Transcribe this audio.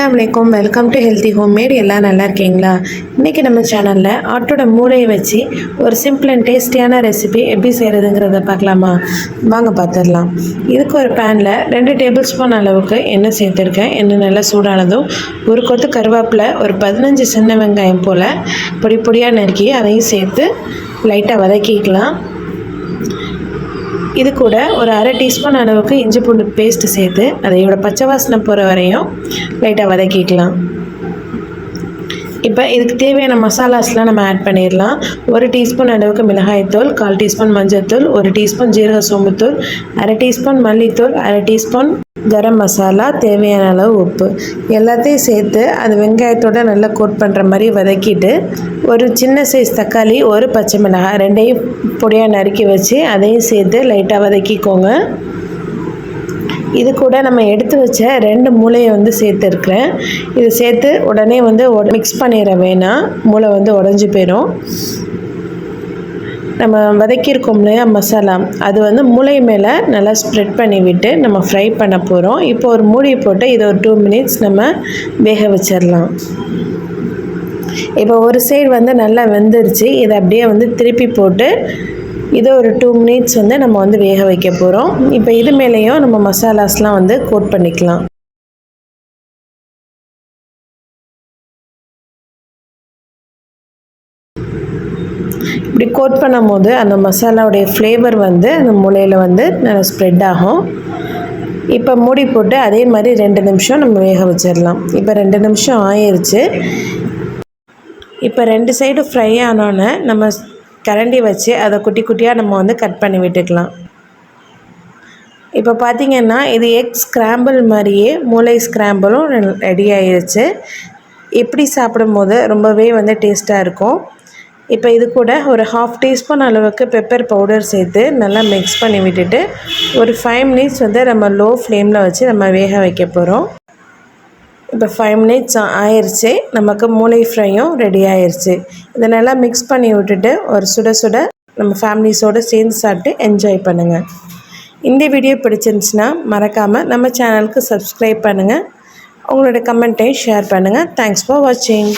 அஸ்ஸலாமு அலைக்கும். Welcome to healthy home made எல்லாம் நல்லா இருக்கீங்களா? இன்றைக்கி நம்ம சேனலில் ஆட்டோட மூளையை வச்சு ஒரு சிம்பிள் அண்ட் டேஸ்டியான ரெசிபி எப்படி செய்கிறதுங்கிறத பார்க்கலாமா? வாங்க பார்த்துடலாம். இதுக்கு ஒரு பேனில் ரெண்டு டேபிள் ஸ்பூன் அளவுக்கு எண்ணெய் சேர்த்துருக்கேன். எண்ணெய் நல்லா சூடானதும் ஒரு கொத்து கருவேப்பிலை ஒரு பதினஞ்சு சின்ன வெங்காயம் போல் பொடி பொடியாக நறுக்கி அதையும் சேர்த்து லைட்டாக வதக்கிக்கலாம். இது கூட ஒரு அரை டீஸ்பூன் அளவுக்கு இஞ்சி பூண்டு பேஸ்ட் சேர்த்து அதையோட பச்சை வாசனை போகிற வரையும் லைட்டாக வதக்கிக்கலாம். இப்போ இதுக்கு தேவையான மசாலாஸ்லாம் நம்ம ஆட் பண்ணிடலாம். ஒரு டீஸ்பூன் அளவுக்கு மிளகாய்த்தூள் கால் டீஸ்பூன் மஞ்சள்தூள் ஒரு டீஸ்பூன் ஜீரக சோம்புத்தூள் அரை டீஸ்பூன் மல்லித்தூள் அரை டீஸ்பூன் கரம் மசாலா தேவையான அளவு உப்பு. எல்லாத்தையும் சேர்த்து அது வெங்காயத்தோட நல்லா கோட் பண்ணுற மாதிரி வதக்கிட்டு ஒரு சின்ன சைஸ் தக்காளி ஒரு பச்சை மிளகாய் ரெண்டையும் பொடியாக நறுக்கி வச்சு அதையும் சேர்த்து லைட்டாக வதக்கிக்கோங்க. இது கூட நம்ம எடுத்து வச்ச ரெண்டு மூளையை வந்து சேர்த்துருக்குறேன் இது சேர்த்து உடனே வந்து மிக்ஸ் பண்ணிட வேணாம் மூளை வந்து உடஞ்சி போயிடும் நம்ம வதக்கியிருக்கோம் இல்லையா மசாலா. அது வந்து மூளை மேலே நல்லா ஸ்ப்ரெட் பண்ணி விட்டு நம்ம ஃப்ரை பண்ண போகிறோம் இப்போ ஒரு மூடி போட்டு இதை ஒரு டூ மினிட்ஸ் நம்ம வேக வச்சிடலாம். இப்போ ஒரு சைடு வந்து நல்லா வெந்துருச்சு. இதை அப்படியே வந்து திருப்பி போட்டு இதை ஒரு டூ மினிட்ஸ் வந்து நம்ம வந்து வேக வைக்க போகிறோம் இப்போ இது மேலேயும் நம்ம மசாலாஸ்லாம் வந்து கோட் பண்ணிக்கலாம். இப்படி கோட் பண்ணும்போது அந்த மசாலாவுடைய ஃப்ளேவர் வந்து அந்த மூலையில் வந்து நல்லா ஸ்ப்ரெட் ஆகும். இப்போ மூடி போட்டு அதே மாதிரி ரெண்டு நிமிஷம் நம்ம வேக வச்சிடலாம். இப்போ ரெண்டு நிமிஷம் ஆயிருச்சு. இப்போ ரெண்டு சைடு ஃப்ரை ஆனோன்னே நம்ம கரண்டி வச்சு அதை குட்டி குட்டியாக நம்ம வந்து கட் பண்ணி விட்டுக்கலாம். இப்போ பார்த்திங்கன்னா இது எக் ஸ்க்ராம்பிள் மாதிரியே மூளை ஸ்க்ராம்பிளும் ரெடி ஆயிடுச்சு இப்படி சாப்பிடும்போது ரொம்பவே வந்து டேஸ்ட்டாக இருக்கும். இப்போ இது கூட ஒரு ஹாஃப் டீஸ்பூன் அளவுக்கு பெப்பர் பவுடர் சேர்த்து நல்லா மிக்ஸ் பண்ணி விட்டுட்டு ஒரு ஃபைவ் மினிட்ஸ் வந்து நம்ம லோ ஃப்ளேமில் வச்சு நம்ம வேக வைக்க போகிறோம் இப்போ ஃபைவ் மினிட்ஸ் ஆயிடுச்சு நமக்கு மூளை ஃப்ரையும் ரெடி ஆயிடுச்சு இதை நல்லா மிக்ஸ் பண்ணி விட்டுட்டு ஒரு சுட சுட நம்ம ஃபேமிலிஸோடு சேர்ந்து சாப்பிட்டு என்ஜாய் பண்ணுங்கள் இந்த வீடியோ பிடிச்சிருந்துச்சுன்னா மறக்காமல் நம்ம சேனலுக்கு சப்ஸ்கிரைப் பண்ணுங்கள் உங்களோட கமெண்ட்டையும் ஷேர் பண்ணுங்கள் தேங்க்ஸ் ஃபார் வாட்சிங்